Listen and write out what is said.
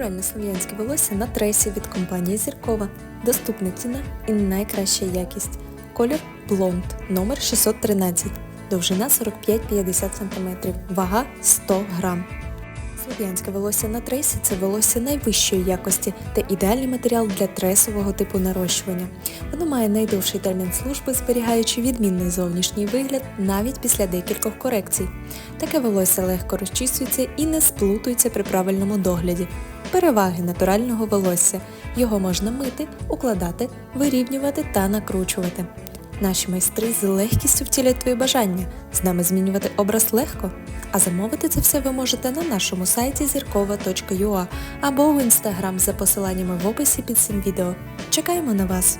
Натуральне слов'янське волосся на тресі від компанії Зіркова. Доступна ціна і найкраща якість. Колір блонд, номер 613, довжина 45-50 см, вага 100 грам. Слов'янське волосся на тресі це волосся найвищої якості та ідеальний матеріал для тресового типу нарощування. Воно має найдовший термін служби, зберігаючи відмінний зовнішній вигляд навіть після декількох корекцій. Таке волосся легко розчісується і не сплутується при правильному догляді. Переваги натурального волосся. Його можна мити, укладати, вирівнювати та накручувати. Наші майстри з легкістю втілять твої бажання. З нами змінювати образ легко. А замовити це все ви можете на нашому сайті зіркова.ua або в інстаграм за посиланнями в описі під цим відео. Чекаємо на вас!